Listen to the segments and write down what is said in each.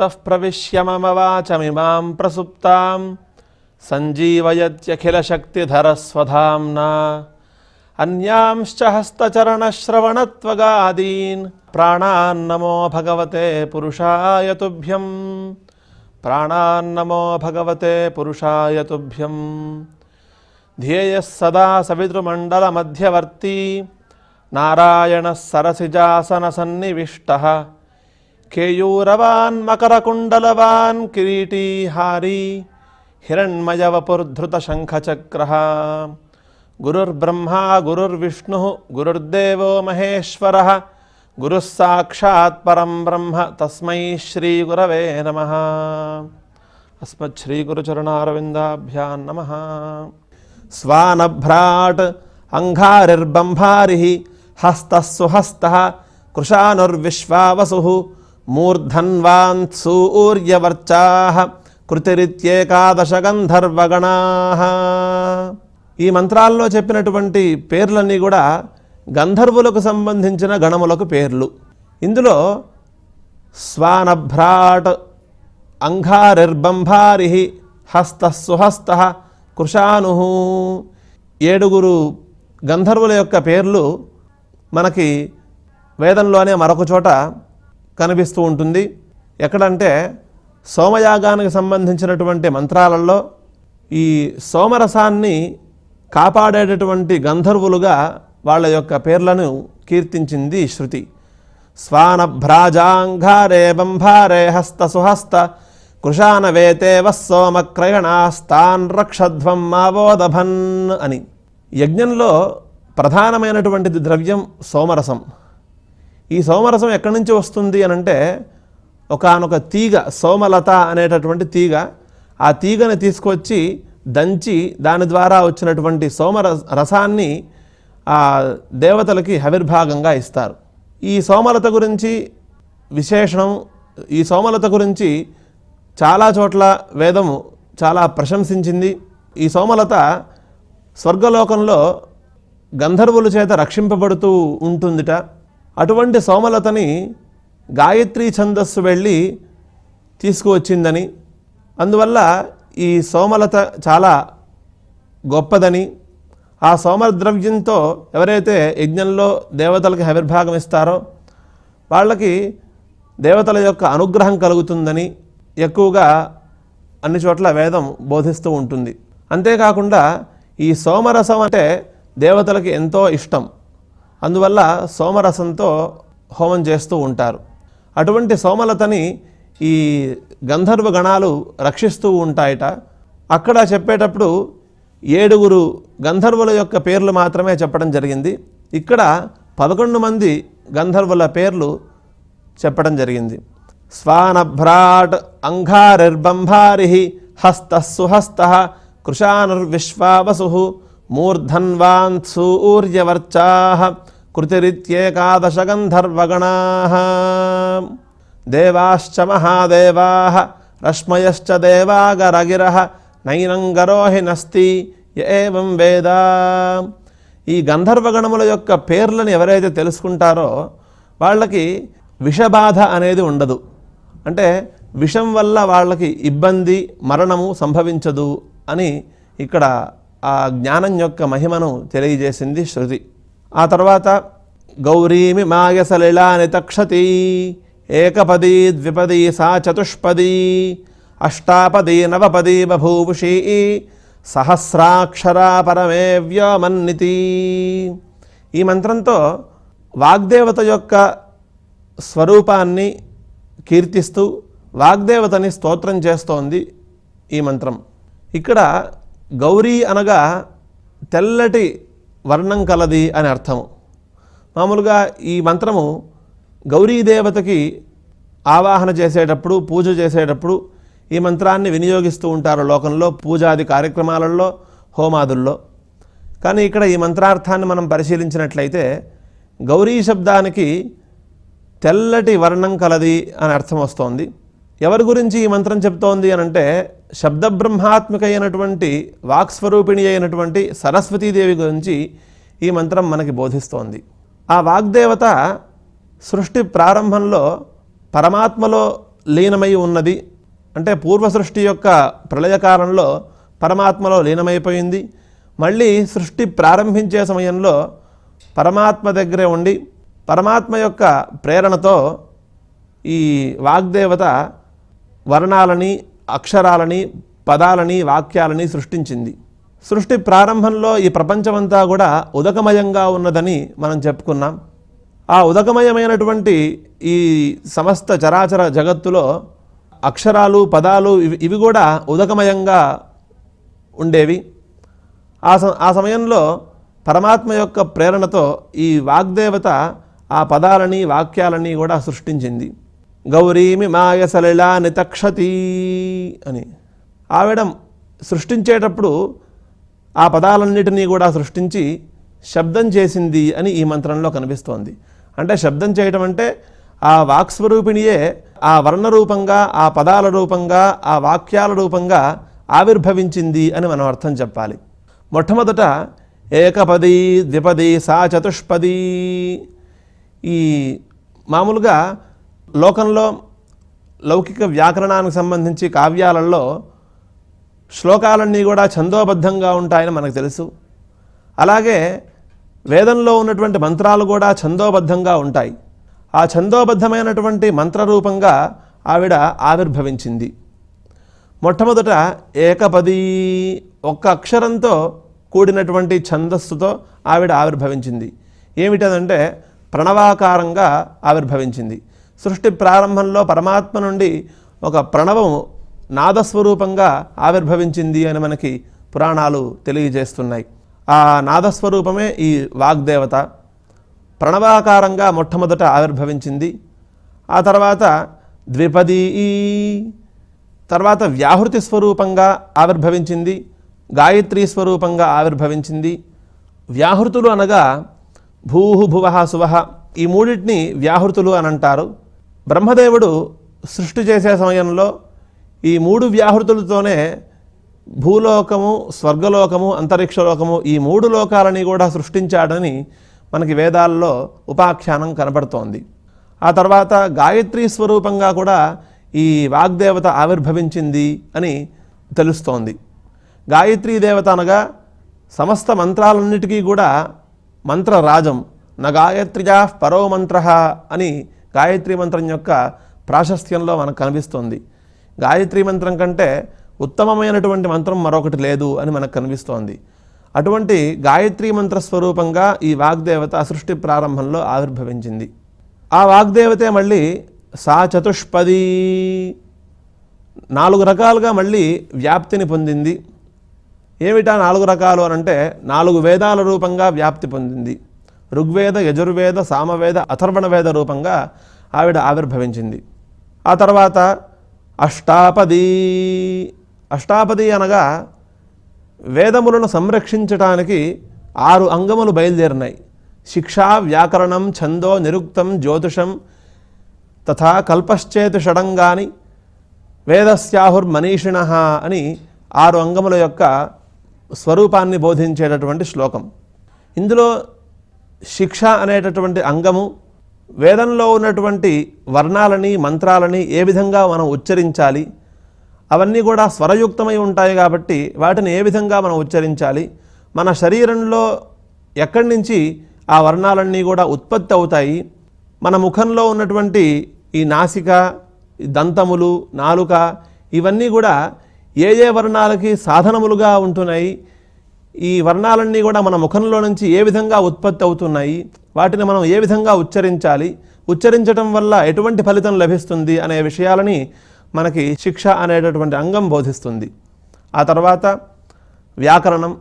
योऽन्तः प्रविश्य मम वाचमिमां प्रसुप्तां सञ्जीवयत्यखिलशक्तिधरस्वधाम्ना। अन्यांश्च हस्तचरणश्रवणत्वगादीन्। प्राणान्नमो भगवते पुरुषाय तुभ्यं प्राणान्नमो भगवते पुरुषाय तुभ्यं ध्येयः सदा सवितृमण्डलमध्यवर्ती। नारायणः सरसिजासनसन्निविष्टः। కేయూరవాన్ మకరకుండలవాన్ కిరీటీహారీ హిరణ్మయవపుర్ధృతశంఖచక్ర. గురుర్బ్రహ్మా గురుర్విష్ణు గురుర్దేవో మహేశ్వర. గురుస్సాక్షాత్ పరం బ్రహ్మ తస్మై శ్రీగురవే నమ. అస్మశ్రీగురుచరణారవిందాభ్యాం నమ. స్వానభ్రాట్ అంఘారిర్బంభారి హస్తస్సుహస్త కృషానుర్విశ్వావసు మూర్ధన్వాన్ సూర్యవర్చా కృతిరిత్యేకాదశగంధర్వగణా. ఈ మంత్రాల్లో చెప్పినటువంటి పేర్లన్నీ కూడా గంధర్వులకు సంబంధించిన గణములకు పేర్లు. ఇందులో స్వానభ్రాట్ అంఘారిర్బంభారి హస్తసుహస్త కృషాను ఏడుగురు గంధర్వుల యొక్క పేర్లు మనకి వేదంలోనే మరొక చోట కనిపిస్తూ ఉంటుంది. ఎక్కడంటే సోమయాగానికి సంబంధించినటువంటి మంత్రాలలో ఈ సోమరసాన్ని కాపాడేటటువంటి గంధర్వులుగా వాళ్ళ యొక్క పేర్లను కీర్తించింది శృతి. స్వానభ్రాజాంఘారే బంభారే హస్త సుహస్త కృషానవేతేవ సోమక్రయణాస్తాన్ రక్షధ్వం మావోదభన్ అని. యజ్ఞంలో ప్రధానమైనటువంటిది ద్రవ్యం సోమరసం. ఈ సోమరసం ఎక్కడి నుంచి వస్తుంది అనంటే ఒకానొక తీగ సోమలత అనేటటువంటి తీగ ఆ తీగని తీసుకొచ్చి దంచి దాని ద్వారా వచ్చినటువంటి సోమ రసాన్ని ఆ దేవతలకి హవిర్భాగంగా ఇస్తారు. ఈ సోమలత గురించి విశేషణం ఈ సోమలత గురించి చాలా చోట్ల వేదము చాలా ప్రశంసించింది. ఈ సోమలత స్వర్గలోకంలో గంధర్వుల చేత రక్షింపబడుతూ ఉంటుందిట. అటువంటి సోమలతని గాయత్రి ఛందస్సు వెళ్ళి తీసుకువచ్చిందని. అందువల్ల ఈ సోమలత చాలా గొప్పదని. ఆ సోమద్రవ్యంతో ఎవరైతే యజ్ఞంలో దేవతలకు హవిర్భాగం ఇస్తారో వాళ్ళకి దేవతల యొక్క అనుగ్రహం కలుగుతుందని ఎక్కువగా అన్ని చోట్ల వేదం బోధిస్తూ ఉంటుంది. అంతేకాకుండా ఈ సోమరసం అంటే దేవతలకి ఎంతో ఇష్టం. అందువల్ల సోమరసంతో హోమం చేస్తూ ఉంటారు. అటువంటి సోమలతని ఈ గంధర్వ గణాలు రక్షిస్తూ ఉంటాయట. అక్కడ చెప్పేటప్పుడు ఏడుగురు గంధర్వుల యొక్క పేర్లు మాత్రమే చెప్పడం జరిగింది. ఇక్కడ పదకొండు మంది గంధర్వుల పేర్లు చెప్పడం జరిగింది. స్వానభ్రాట్ అంఘారిర్బంభారి హస్త సుహస్త కృషానుర్విశ్వావసు మూర్ధన్వాన్ సూర్యవర్చా కృతిరిత్యేకాదశ గంధర్వగణా దేవాశ్చ మహాదేవా రశ్మయశ్చ దేవాగరగిర నైనంగరోహినస్తి ఏం వేద ఈ గంధర్వగణముల యొక్క పేర్లను ఎవరైతే తెలుసుకుంటారో వాళ్ళకి విషబాధ అనేది ఉండదు. అంటే విషం వల్ల వాళ్ళకి ఇబ్బంది మరణము సంభవించదు అని ఇక్కడ ఆ జ్ఞానం యొక్క మహిమను తెలియజేసింది శృతి. ఆ తర్వాత గౌరీమి మాయసలిలాని తక్షతి ఏకపదీ ద్విపదీ సా చతుష్పదీ అష్టాపదీ నవపదీ బభూభుషీ సహస్రాక్షరా పరమే వ్యోమన్నితి ఈ మంత్రంతో వాగ్దేవత యొక్క స్వరూపాన్ని కీర్తిస్తూ వాగ్దేవతని స్తోత్రం చేస్తోంది ఈ మంత్రం. ఇక్కడ గౌరీ అనగా తెల్లటి వర్ణం కలది అని అర్థము మామూలుగా ఈ మంత్రము గౌరీదేవతకి ఆవాహన చేసేటప్పుడు పూజ చేసేటప్పుడు ఈ మంత్రాన్ని వినియోగిస్తూ ఉంటారు లోకంలో పూజాది కార్యక్రమాలలో హోమాదుల్లో. కానీ ఇక్కడ ఈ మంత్రార్థాన్ని మనం పరిశీలించినట్లయితే గౌరీ శబ్దానికి తెల్లటి వర్ణం కలది అని అర్థం వస్తోంది. ఎవరి గురించి ఈ మంత్రం చెప్తోంది అని అంటే శబ్దబ్రహ్మాత్మిక అయినటువంటి వాక్స్వరూపిణి అయినటువంటి సరస్వతీదేవి గురించి ఈ మంత్రం మనకి బోధిస్తోంది. ఆ వాగ్దేవత సృష్టి ప్రారంభంలో పరమాత్మలో లీనమై ఉన్నది. అంటే పూర్వ సృష్టి యొక్క ప్రళయకాలంలో పరమాత్మలో లీనమైపోయింది. మళ్ళీ సృష్టి ప్రారంభించే సమయంలో పరమాత్మ దగ్గరే ఉండి పరమాత్మ యొక్క ప్రేరణతో ఈ వాగ్దేవత వర్ణాలని అక్షరాలని పదాలని వాక్యాలని సృష్టించింది. సృష్టి ప్రారంభంలో ఈ ప్రపంచమంతా కూడా ఉదకమయంగా ఉన్నదని మనం చెప్పుకున్నాం. ఆ ఉదకమయమైనటువంటి ఈ సమస్త చరాచర జగత్తులో అక్షరాలు పదాలు ఇవి ఇవి కూడా ఉదకమయంగా ఉండేవి. ఆ స ఆ సమయంలో పరమాత్మ యొక్క ప్రేరణతో ఈ వాగ్దేవత ఆ పదాలని వాక్యాలని కూడా సృష్టించింది. గౌరీమి మాయ సలిలా నితక్షతి అని. ఆవిడ సృష్టించేటప్పుడు ఆ పదాలన్నిటినీ కూడా సృష్టించి శబ్దం చేసింది అని ఈ మంత్రంలో కనిపిస్తోంది. అంటే శబ్దం చేయటం అంటే ఆ వాక్స్వరూపిణియే ఆ వర్ణ రూపంగా ఆ పదాల రూపంగా ఆ వాక్యాల రూపంగా ఆవిర్భవించింది అని మనం అర్థం చెప్పాలి. మొట్టమొదట ఏకపది ద్విపది సా చతుష్పది ఈ మామూలుగా లోకంలో లౌకిక వ్యాకరణానికి సంబంధించి కావ్యాలలో శ్లోకాలన్నీ కూడా ఛందోబద్ధంగా ఉంటాయని మనకు తెలుసు. అలాగే వేదంలో ఉన్నటువంటి మంత్రాలు కూడా ఛందోబద్ధంగా ఉంటాయి. ఆ ఛందోబద్ధమైనటువంటి మంత్రరూపంగా ఆవిడ ఆవిర్భవించింది. మొట్టమొదట ఏకపది ఒక్క అక్షరంతో కూడినటువంటి ఛందస్సుతో ఆవిడ ఆవిర్భవించింది. ఏమిటదంటే ప్రణవాకారంగా ఆవిర్భవించింది. సృష్టి ప్రారంభంలో పరమాత్మ నుండి ఒక ప్రణవం నాదస్వరూపంగా ఆవిర్భవించింది అని మనకి పురాణాలు తెలియజేస్తున్నాయి. ఆ నాదస్వరూపమే ఈ వాగ్దేవత. ప్రణవాకారంగా మొట్టమొదట ఆవిర్భవించింది. ఆ తర్వాత ద్విపదీ తర్వాత వ్యాహృతి స్వరూపంగా ఆవిర్భవించింది. గాయత్రీ స్వరూపంగా ఆవిర్భవించింది. వ్యాహృతులు అనగా భూహు భువ శువ ఈ మూడింటిని వ్యాహృతులు అని అంటారు బ్రహ్మదేవుడు సృష్టి చేసే సమయంలో ఈ మూడు వ్యాహృతులతోనే భూలోకము స్వర్గలోకము అంతరిక్షలోకము ఈ మూడు లోకాలని కూడా సృష్టించాడని మనకి వేదాల్లో ఉపాఖ్యానం కనబడుతోంది. ఆ తర్వాత గాయత్రీ స్వరూపంగా కూడా ఈ వాగ్దేవత ఆవిర్భవించింది అని తెలుస్తోంది. గాయత్రీ దేవత అనగా సమస్త మంత్రాలన్నిటికీ కూడా మంత్రరాజం. న గాయత్ర్యా పరో మంత్ర అని గాయత్రి మంత్రం యొక్క ప్రాశస్త్యంలో మనకు కనిపిస్తోంది. గాయత్రి మంత్రం కంటే ఉత్తమమైనటువంటి మంత్రం మరొకటి లేదు అని మనకు కనిపిస్తోంది. అటువంటి గాయత్రీ మంత్ర స్వరూపంగా ఈ వాగ్దేవత సృష్టి ప్రారంభంలో ఆవిర్భవించింది. ఆ వాగ్దేవతే మళ్ళీ సా చతుష్పది నాలుగు రకాలుగా మళ్ళీ వ్యాప్తిని పొందింది. ఏమిటా నాలుగు రకాలు అని అంటే నాలుగు వేదాల రూపంగా వ్యాప్తి పొందింది. ఋగ్వేద యజుర్వేద సామవేద అథర్వణవేద రూపంగా ఆవిడ ఆవిర్భవించింది. ఆ తర్వాత అష్టాపది అష్టాపది అనగా వేదములను సంరక్షించటానికి ఆరు అంగములు బయలుదేరినాయి. శిక్ష వ్యాకరణం ఛందో నిరుక్తం జ్యోతిషం తథా కల్పశ్చేతు షడంగాని వేదస్యాహుర్మనీషిణ అని ఆరు అంగముల యొక్క స్వరూపాన్ని బోధించేటటువంటి శ్లోకం. ఇందులో శిక్ష అనేటటువంటి అంగము వేదంలో ఉన్నటువంటి వర్ణాలని మంత్రాలని ఏ విధంగా మనం ఉచ్చరించాలి అవన్నీ కూడా స్వరయుక్తమై ఉంటాయి కాబట్టి వాటిని ఏ విధంగా మనం ఉచ్చరించాలి మన శరీరంలో ఎక్కడి నుంచి ఆ వర్ణాలన్నీ కూడా ఉత్పత్తి అవుతాయి మన ముఖంలో ఉన్నటువంటి ఈ నాసిక దంతములు నాలుక ఇవన్నీ కూడా ఏ ఏ వర్ణాలకి సాధనములుగా ఉంటున్నాయి ఈ వర్ణాలన్నీ కూడా మన ముఖంలో నుంచి ఏ విధంగా ఉత్పత్తి అవుతున్నాయి? వాటిని మనం ఏ విధంగా ఉచ్చరించాలి? ఉచ్చరించటం వల్ల ఎటువంటి ఫలితం లభిస్తుంది అనే విషయాలని మనకి శిక్ష అనేటటువంటి అంగం బోధిస్తుంది. ఆ తర్వాత వ్యాకరణం.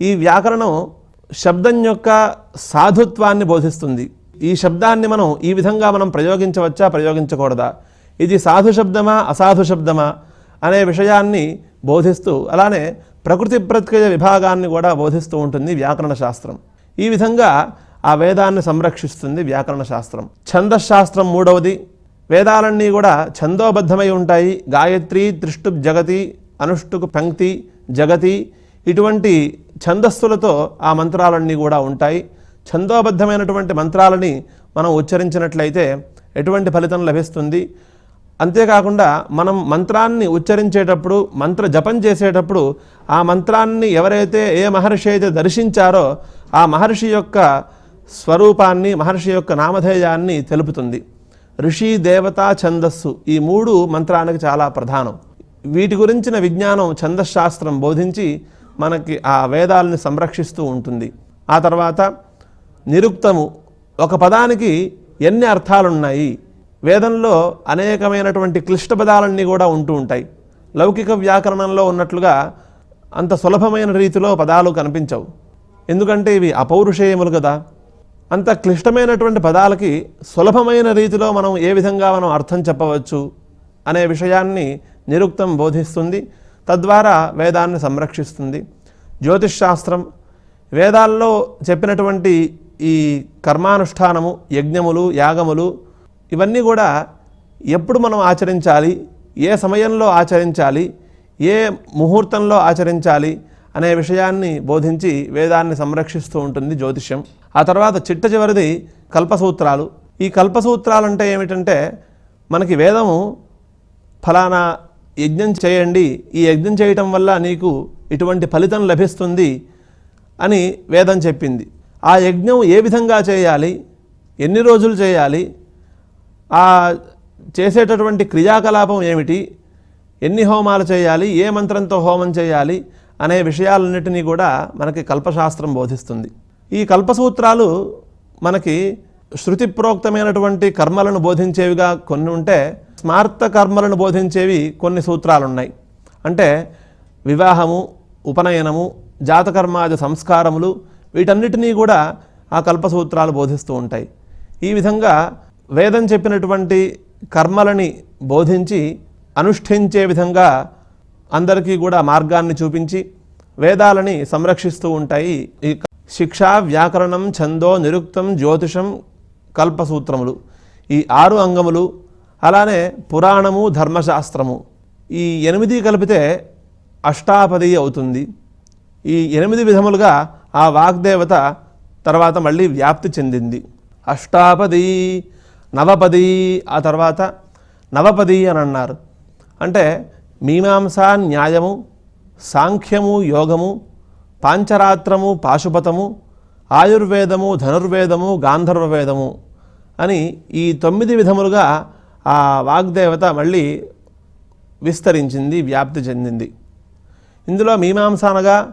ఈ వ్యాకరణం శబ్దం యొక్క సాధుత్వాన్ని బోధిస్తుంది. ఈ శబ్దాన్ని మనం ఈ విధంగా మనం ప్రయోగించవచ్చా? ప్రయోగించకూడదా? ఇది సాధు శబ్దమా అసాధు శబ్దమా అనే విషయాన్ని బోధిస్తూ అలానే ప్రకృతి ప్రత్యయ విభాగాన్ని కూడా బోధిస్తూ ఉంటుంది వ్యాకరణ శాస్త్రం. ఈ విధంగా ఆ వేదాన్ని సంరక్షిస్తుంది వ్యాకరణ శాస్త్రం. ఛందశాస్త్రం మూడవది. వేదాలన్నీ కూడా ఛందోబద్ధమై ఉంటాయి. గాయత్రి త్రిష్టుప్ జగతి అనుష్టుకు పంక్తి జగతి ఇటువంటి ఛందస్సులతో ఆ మంత్రాలన్నీ కూడా ఉంటాయి. ఛందోబద్ధమైనటువంటి మంత్రాలని మనం ఉచ్చరించినట్లయితే ఎటువంటి ఫలితం లభిస్తుంది? అంతేకాకుండా మనం మంత్రాన్ని ఉచ్చరించేటప్పుడు మంత్ర జపం చేసేటప్పుడు ఆ మంత్రాన్ని ఎవరైతే ఏ మహర్షి అయితే దర్శించారో ఆ మహర్షి యొక్క స్వరూపాన్ని మహర్షి యొక్క నామధేయాన్ని తెలుపుతుంది. ఋషి దేవత ఛందస్సు ఈ మూడు మంత్రానికి చాలా ప్రధానం. వీటి గురించిన విజ్ఞానం ఛందశాస్త్రం బోధించి మనకి ఆ వేదాలని సంరక్షిస్తూ ఉంటుంది. ఆ తర్వాత నిరుక్తము ఒక పదానికి ఎన్ని అర్థాలున్నాయి? వేదంలో అనేకమైనటువంటి క్లిష్ట పదాలన్నీ కూడా ఉంటూ ఉంటాయి. లౌకిక వ్యాకరణంలో ఉన్నట్లుగా అంత సులభమైన రీతిలో పదాలు కనిపించవు. ఎందుకంటే ఇవి అపౌరుషేయములు కదా. అంత క్లిష్టమైనటువంటి పదాలకి సులభమైన రీతిలో మనం ఏ విధంగా మనం అర్థం చెప్పవచ్చు అనే విషయాన్ని నిరుక్తం బోధిస్తుంది. తద్వారా వేదాన్ని సంరక్షిస్తుంది. జ్యోతిష్శాస్త్రం వేదాల్లో చెప్పినటువంటి ఈ కర్మానుష్ఠానము యజ్ఞములు యాగములు ఇవన్నీ కూడా ఎప్పుడు మనం ఆచరించాలి? ఏ సమయంలో ఆచరించాలి? ఏ ముహూర్తంలో ఆచరించాలి? అనే విషయాన్ని బోధించి వేదాన్ని సంరక్షిస్తూ ఉంటుంది జ్యోతిష్యం. ఆ తర్వాత చిట్ట చివరిది కల్పసూత్రాలు. ఈ కల్పసూత్రాలు అంటే ఏమిటంటే మనకి వేదము ఫలానా యజ్ఞం చేయండి ఈ యజ్ఞం చేయటం వల్ల నీకు ఇటువంటి ఫలితం లభిస్తుంది అని వేదం చెప్పింది. ఆ యజ్ఞం ఏ విధంగా చేయాలి? ఎన్ని రోజులు చేయాలి? ఆ చేసేటటువంటి క్రియాకలాపం ఏమిటి? ఎన్ని హోమాలు చేయాలి? ఏ మంత్రంతో హోమం చేయాలి? అనే విషయాలన్నిటినీ కూడా మనకి కల్పశాస్త్రం బోధిస్తుంది. ఈ కల్పసూత్రాలు మనకి శృతి ప్రోక్తమైనటువంటి కర్మలను బోధించేవిగా కొన్ని ఉంటే స్మార్త కర్మలను బోధించేవి కొన్ని సూత్రాలు ఉన్నాయి అంటే వివాహము ఉపనయనము జాతకర్మాది సంస్కారములు వీటన్నిటినీ కూడా ఆ కల్పసూత్రాలు బోధిస్తూ ఉంటాయి. ఈ విధంగా వేదం చెప్పినటువంటి కర్మలని బోధించి అనుష్ఠించే విధంగా అందరికీ కూడా మార్గాన్ని చూపించి వేదాలని సంరక్షిస్తూ ఉంటాయి ఈ శిక్ష వ్యాకరణం ఛందో నిరుక్తం జ్యోతిషం కల్పసూత్రములు. ఈ ఆరు అంగములు అలానే పురాణము ధర్మశాస్త్రము. ఈ ఎనిమిది కలిపితే అష్టాపది అవుతుంది. ఈ ఎనిమిది విధములుగా ఆ వాగ్దేవత తర్వాత మళ్ళీ వ్యాప్తి చెందింది. అష్టాపది నవపది ఆ తర్వాత నవపది అని అన్నారు. అంటే మీమాంస న్యాయము సాంఖ్యము యోగము పాంచరాత్రము పాశుపతము ఆయుర్వేదము ధనుర్వేదము గాంధర్వవేదము అని ఈ తొమ్మిది విధములుగా ఆ వాగ్దేవత మళ్ళీ విస్తరించింది వ్యాప్తి చెందింది. ఇందులో మీమాంస అనగా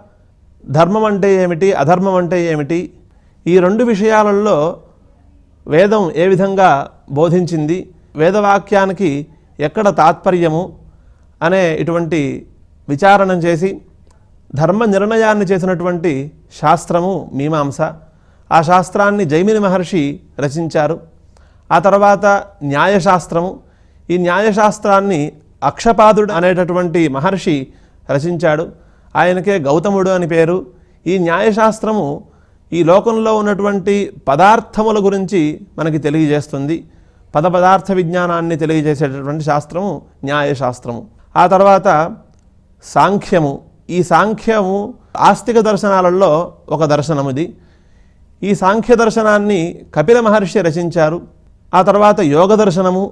ధర్మం అంటే ఏమిటి అధర్మం అంటే ఏమిటి? ఈ రెండు విషయాలలో వేదం ఏ విధంగా బోధించింది? వేదవాక్యానికి ఎక్కడ తాత్పర్యము అనే ఇటువంటి విచారణ చేసి ధర్మ నిర్ణయాన్ని చేసినటువంటి శాస్త్రము మీమాంస. ఆ శాస్త్రాన్ని జైమిని మహర్షి రచించారు. ఆ తర్వాత న్యాయశాస్త్రము. ఈ న్యాయశాస్త్రాన్ని అక్షపాదుడు అనేటటువంటి మహర్షి రచించాడు. ఆయనకే గౌతముడు అని పేరు. ఈ న్యాయశాస్త్రము ఈ లోకంలో ఉన్నటువంటి పదార్థముల గురించి మనకి తెలియజేస్తుంది. పద పదార్థ విజ్ఞానాన్ని తెలియజేసేటటువంటి శాస్త్రము న్యాయశాస్త్రము. ఆ తర్వాత సాంఖ్యము. ఈ సాంఖ్యము ఆస్తిక దర్శనాలలో ఒక దర్శనముది. ఈ సాంఖ్య దర్శనాన్ని కపిల మహర్షి రచించారు. ఆ తర్వాత యోగ దర్శనము.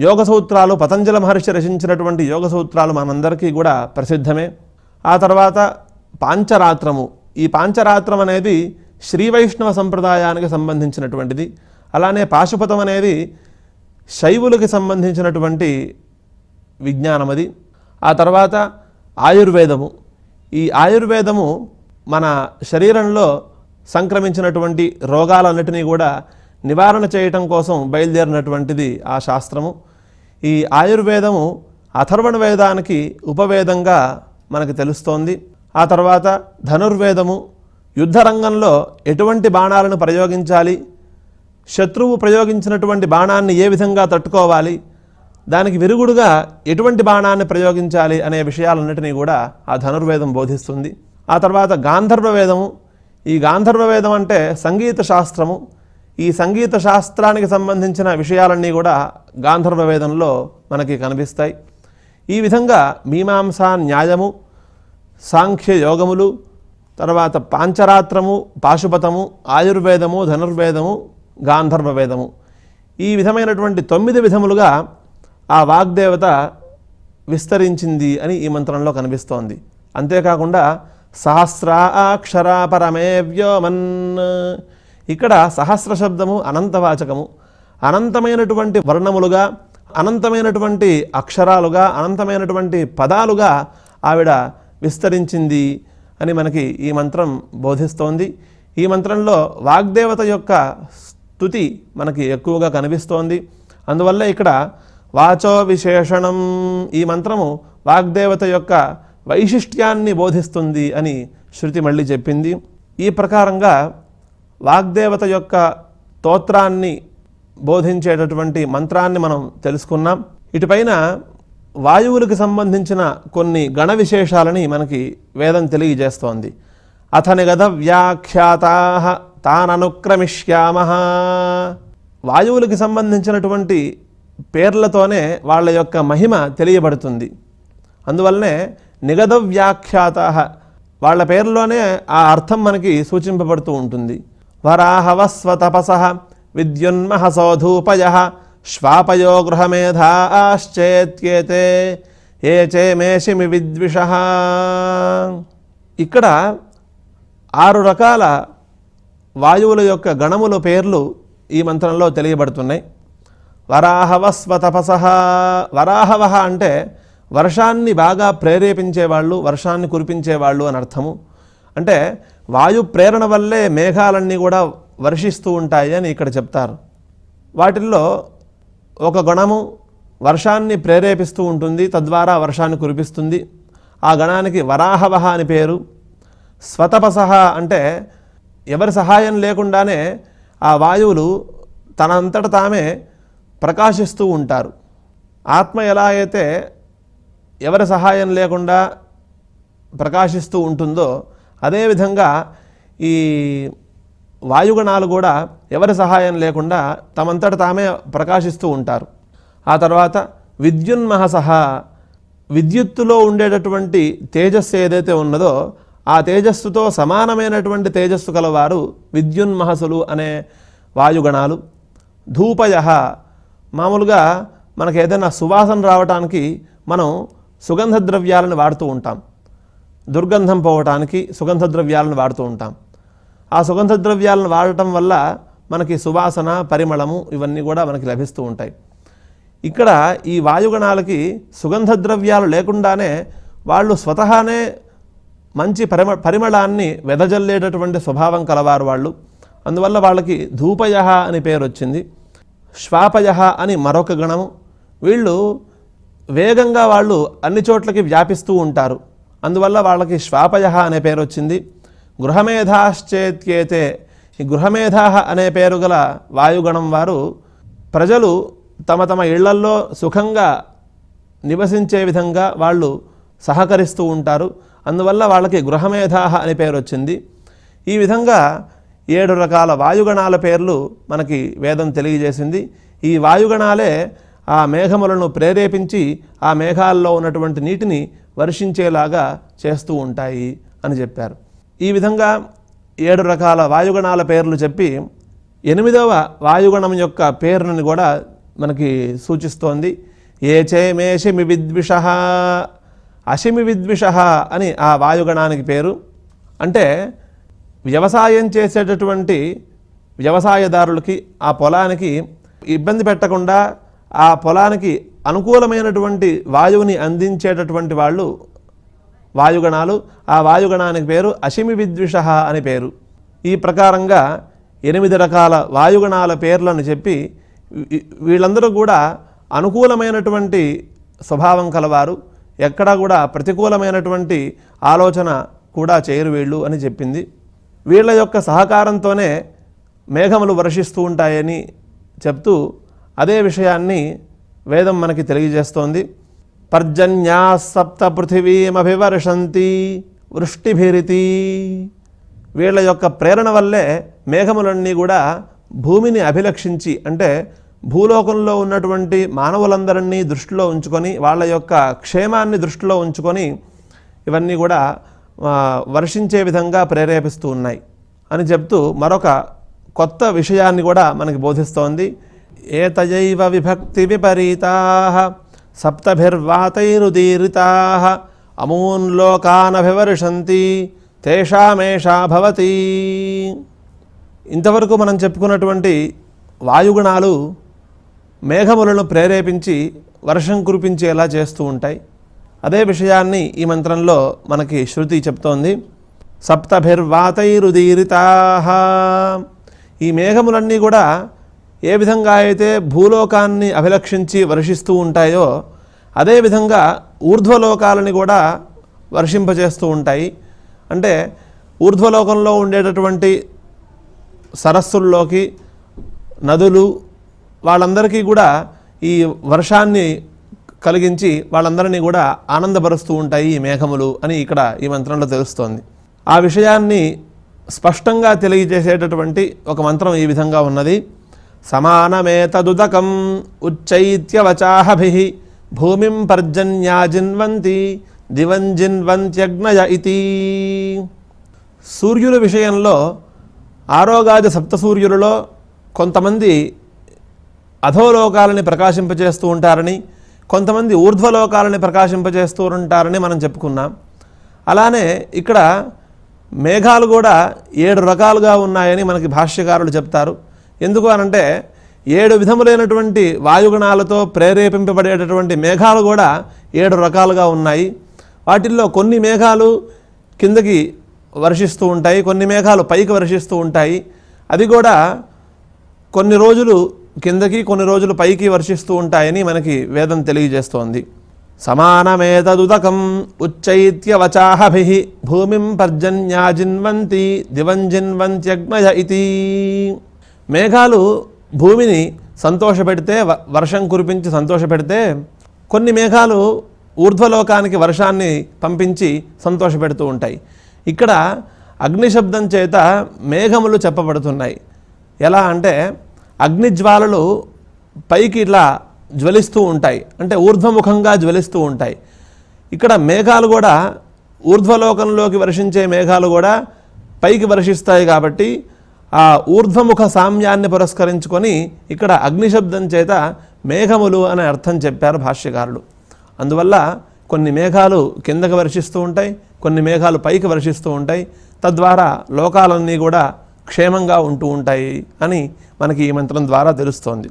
యోగ సూత్రాలు పతంజల మహర్షి రచించినటువంటి యోగ సూత్రాలు మనందరికీ కూడా ప్రసిద్ధమే. ఆ తర్వాత పాంచరాత్రము. ఈ పాంచరాత్రం అనేది శ్రీ వైష్ణవ సంప్రదాయానికి సంబంధించినటువంటిది. అలానే పాశుపతం అనేది శైవులకి సంబంధించినటువంటి విజ్ఞానం అది ఆ తర్వాత ఆయుర్వేదము. ఈ ఆయుర్వేదము మన శరీరంలో సంక్రమించినటువంటి రోగాలన్నిటినీ కూడా నివారణ చేయటం కోసం బయలుదేరినటువంటిది ఆ శాస్త్రము. ఈ ఆయుర్వేదము అథర్వణ వేదానికి ఉపవేదంగా మనకు తెలుస్తోంది. ఆ తర్వాత ధనుర్వేదము యుద్ధరంగంలో ఎటువంటి బాణాలను ప్రయోగించాలి? శత్రువు ప్రయోగించినటువంటి బాణాన్ని ఏ విధంగా తట్టుకోవాలి? దానికి విరుగుడుగా ఎటువంటి బాణాన్ని ప్రయోగించాలి అనే విషయాలన్నిటినీ కూడా ఆ ధనుర్వేదం బోధిస్తుంది. ఆ తర్వాత గాంధర్వ వేదము ఈ గాంధర్వ వేదం అంటే సంగీత శాస్త్రము. ఈ సంగీత శాస్త్రానికి సంబంధించిన విషయాలన్నీ కూడా గాంధర్వ వేదంలో మనకి కనిపిస్తాయి. ఈ విధంగా మీమాంసా న్యాయము సాంఖ్య యోగములు తర్వాత పాంచరాత్రము పాశుపతము ఆయుర్వేదము ధనుర్వేదము గాంధర్వ వేదము ఈ విధమైనటువంటి తొమ్మిది విధములుగా ఆ వాగ్దేవత విస్తరించింది అని ఈ మంత్రంలో కనిపిస్తోంది. అంతేకాకుండా సహస్రాక్షర పరమే వ్యోమన్ ఇక్కడ సహస్ర శబ్దము అనంతవాచకము. అనంతమైనటువంటి వర్ణములుగా అనంతమైనటువంటి అక్షరాలుగా అనంతమైనటువంటి పదాలుగా ఆవిడ విస్తరించింది. అని మనకి ఈ మంత్రం బోధిస్తోంది. ఈ మంత్రంలో వాగ్దేవత యొక్క స్థుతి మనకి ఎక్కువగా కనిపిస్తోంది. అందువల్ల ఇక్కడ వాచో విశేషణం ఈ మంత్రము వాగ్దేవత యొక్క వైశిష్ట్యాన్ని బోధిస్తుంది అని శృతి మళ్ళీ చెప్పింది. ఈ ప్రకారంగా వాగ్దేవత యొక్క తోత్రాన్ని బోధించేటటువంటి మంత్రాన్ని మనం తెలుసుకున్నాం. ఇటుపైన వాయువులకు సంబంధించిన కొన్ని గణ విశేషాలని మనకి వేదం తెలియజేస్తోంది. అథ నిగద వ్యాఖ్యాతా తాననుక్రమిష్యామ. వాయువులకు సంబంధించినటువంటి పేర్లతోనే వాళ్ళ యొక్క మహిమ తెలియబడుతుంది. అందువల్లనే నిగద వ్యాఖ్యాత వాళ్ళ పేర్లోనే ఆ అర్థం మనకి సూచింపబడుతూ ఉంటుంది. వరాహవస్వ తపస విద్యున్మహసోధూపయ శ్వాపయో గృహమేధాశ్చేత్యేతే ఏ చేమేషిమి విద్విష. ఇక్కడ ఆరు రకాల వాయువుల యొక్క గణముల పేర్లు ఈ మంత్రంలో తెలియబడుతున్నాయి. వరాహవస్వ తపస వరాహవ అంటే వర్షాన్ని బాగా ప్రేరేపించేవాళ్ళు వర్షాన్ని కురిపించేవాళ్ళు అని అర్థము. అంటే వాయు ప్రేరణ వల్లే మేఘాలన్నీ కూడా వర్షిస్తూ ఉంటాయి అని ఇక్కడ చెప్తారు. వాటిల్లో ఒక గుణము వర్షాన్ని ప్రేరేపిస్తూ ఉంటుంది తద్వారా వర్షాన్ని కురిపిస్తుంది. ఆ గణానికి వరాహవహ అని పేరు. స్వతపసహ అంటే ఎవరి సహాయం లేకుండానే ఆ వాయువులు తనంతట తామే ప్రకాశిస్తూ ఉంటారు. ఆత్మ ఎలా అయితే ఎవరి సహాయం లేకుండా ప్రకాశిస్తూ ఉంటుందో అదేవిధంగా ఈ వాయుగణాలు కూడా ఎవరి సహాయం లేకుండా తమంతట తామే ప్రకాశిస్తూ ఉంటారు. ఆ తర్వాత విద్యున్మహసహ విద్యుత్తులో ఉండేటటువంటి తేజస్సు ఏదైతే ఉన్నదో ఆ తేజస్సుతో సమానమైనటువంటి తేజస్సు కలవారు విద్యున్మహసులు అనే వాయుగణాలు. ధూపయ మామూలుగా మనకు ఏదైనా సువాసన రావటానికి మనం సుగంధ ద్రవ్యాలను వాడుతూ ఉంటాం. దుర్గంధం పోవటానికి సుగంధ ద్రవ్యాలను వాడుతూ ఉంటాం. ఆ సుగంధ ద్రవ్యాలను వాడటం వల్ల మనకి సువాసన పరిమళము ఇవన్నీ కూడా మనకి లభిస్తూ ఉంటాయి. ఇక్కడ ఈ వాయుగణాలకి సుగంధ ద్రవ్యాలు లేకుండానే వాళ్ళు స్వతహానే మంచి పరిమ పరిమళాన్ని వెదజల్లేటటువంటి స్వభావం కలవారు వాళ్ళు. అందువల్ల వాళ్ళకి ధూపయ అని పేరు వచ్చింది. శ్వాపయ అని మరొక గణము. వీళ్ళు వేగంగా వాళ్ళు అన్ని చోట్లకి వ్యాపిస్తూ ఉంటారు. అందువల్ల వాళ్ళకి శ్వాపయ అనే పేరు వచ్చింది. గృహమేధాశ్చేత్యేతే. ఈ గృహమేధా అనే పేరు గల వాయుగణం వారు ప్రజలు తమ తమ ఇళ్ళల్లో సుఖంగా నివసించే విధంగా వాళ్ళు సహకరిస్తూ ఉంటారు. అందువల్ల వాళ్ళకి గృహమేధాహ అనే పేరు వచ్చింది. ఈ విధంగా ఏడు రకాల వాయుగణాల పేర్లు మనకి వేదం తెలియజేసింది. ఈ వాయుగణాలే ఆ మేఘములను ప్రేరేపించి ఆ మేఘాల్లో ఉన్నటువంటి నీటిని వర్షించేలాగా చేస్తూ ఉంటాయి అని చెప్పారు. ఈ విధంగా ఏడు రకాల వాయుగణాల పేర్లు చెప్పి ఎనిమిదవ వాయుగణం యొక్క పేరుని కూడా మనకి సూచిస్తోంది. ఏ చేమేషమి విద్విష అషిమి విద్విష అని ఆ వాయుగణానికి పేరు. అంటే వ్యవసాయం చేసేటటువంటి వ్యవసాయదారులకి ఆ పొలానికి ఇబ్బంది పెట్టకుండా ఆ పొలానికి అనుకూలమైనటువంటి వాయువుని అందించేటటువంటి వాళ్ళు వాయుగణాలు. ఆ వాయుగణానికి పేరు అశిమి విద్విష అని పేరు. ఈ ప్రకారంగా ఎనిమిది రకాల వాయుగణాల పేర్లను చెప్పి వీళ్ళందరూ కూడా అనుకూలమైనటువంటి స్వభావం కలవారు. ఎక్కడా కూడా ప్రతికూలమైనటువంటి ఆలోచన కూడా చేయరు వీళ్ళు అని చెప్పింది. వీళ్ళ యొక్క సహకారంతోనే మేఘములు వర్షిస్తూ ఉంటాయని చెప్తూ అదే విషయాన్ని వేదం మనకి తెలియజేస్తోంది. పర్జన్యా సప్త పృథివీమభివర్షంతి వృష్టిభిరితి. వీళ్ళ యొక్క ప్రేరణ వల్లే మేఘములన్నీ కూడా భూమిని అభిలక్షించి అంటే భూలోకంలో ఉన్నటువంటి మానవులందరినీ దృష్టిలో ఉంచుకొని వాళ్ళ యొక్క క్షేమాన్ని దృష్టిలో ఉంచుకొని ఇవన్నీ కూడా వర్షించే విధంగా ప్రేరేపిస్తూ ఉన్నాయి. అని చెప్తూ మరొక కొత్త విషయాన్ని కూడా మనకి బోధిస్తోంది. ఏతయైవ విభక్తి విపరీతా. సప్తభిర్వాతైరుదీరితా అమూన్ లోకానభివర్షంతి తేషామేషా భవతి. ఇంతవరకు మనం చెప్పుకున్నటువంటి వాయుగుణాలు మేఘములను ప్రేరేపించి వర్షం కురిపించేలా చేస్తూ ఉంటాయి. అదే విషయాన్ని ఈ మంత్రంలో మనకి శృతి చెప్తోంది. సప్తభిర్వాతైరుదీరితా ఈ మేఘములన్నీ కూడా ఏ విధంగా అయితే భూలోకాన్ని అభిలక్షించి వర్షిస్తూ ఉంటాయో అదేవిధంగా ఊర్ధ్వలోకాలని కూడా వర్షింపజేస్తూ ఉంటాయి. అంటే ఊర్ధ్వలోకంలో ఉండేటటువంటి సరస్సుల్లోకి నదులు వాళ్ళందరికీ కూడా ఈ వర్షాన్ని కలిగించి వాళ్ళందరినీ కూడా ఆనందపరుస్తూ ఉంటాయి ఈ మేఘములు అని ఇక్కడ ఈ మంత్రంలో తెలుస్తోంది. ఆ విషయాన్ని స్పష్టంగా తెలియజేసేటటువంటి ఒక మంత్రం ఈ విధంగా ఉన్నది. సమానమేతదుదకం ఉచ్చైత్యవచాహభి భూమిం పర్జన్యాజిన్వంతి దివంజిన్వంత్యగ్నయ ఇది సూర్యుల విషయంలో ఆరోగాది సప్తసూర్యులలో కొంతమంది అధోలోకాలని ప్రకాశింపజేస్తూ ఉంటారని కొంతమంది ఊర్ధ్వలోకాలని ప్రకాశింపజేస్తూ ఉంటారని మనం చెప్పుకున్నాం. అలానే ఇక్కడ మేఘాలు కూడా ఏడు రకాలుగా ఉన్నాయని మనకి భాష్యకారులు చెప్తారు. ఎందుకు అనంటే ఏడు విధములైనటువంటి వాయుగుణాలతో ప్రేరేపింపబడేటటువంటి మేఘాలు కూడా ఏడు రకాలుగా ఉన్నాయి. వాటిల్లో కొన్ని మేఘాలు కిందకి వర్షిస్తూ ఉంటాయి కొన్ని మేఘాలు పైకి వర్షిస్తూ ఉంటాయి. అది కూడా కొన్ని రోజులు కిందకి కొన్ని రోజులు పైకి వర్షిస్తూ ఉంటాయని మనకి వేదం తెలియజేస్తోంది. సమానమేతదుదకం ఉచ్చైత్యవచాహభి భూమిం పర్జన్యాజిన్వంతి దివంజిన్వంత్యగ్మయ ఇది మేఘాలు భూమిని సంతోషపెడితే వ- వర్షం కురిపించి సంతోషపెడితే కొన్ని మేఘాలు ఊర్ధ్వలోకానికి వర్షాన్ని పంపించి సంతోషపెడుతూ ఉంటాయి. ఇక్కడ అగ్నిశబ్దం చేత మేఘములు చెప్పబడుతున్నాయి. ఎలా అంటే అగ్నిజ్వాలలు పైకి ఇట్లా జ్వలిస్తూ ఉంటాయి. అంటే ఊర్ధ్వముఖంగా జ్వలిస్తూ ఉంటాయి. ఇక్కడ మేఘాలు కూడా ఊర్ధ్వలోకంలోకి వర్షించే మేఘాలు కూడా పైకి వర్షిస్తాయి కాబట్టి ఆ ఊర్ధ్వముఖ సామ్యాన్ని పురస్కరించుకొని ఇక్కడ అగ్నిశబ్దం చేత మేఘములు అనే అర్థం చెప్పారు భాష్యకారులు అందువల్ల కొన్ని మేఘాలు కిందకు వర్షిస్తూ ఉంటాయి కొన్ని మేఘాలు పైకి వర్షిస్తూ ఉంటాయి తద్వారా లోకాలన్నీ కూడా క్షేమంగా ఉంటూ ఉంటాయి అని మనకి ఈ మంత్రం ద్వారా తెలుస్తోంది.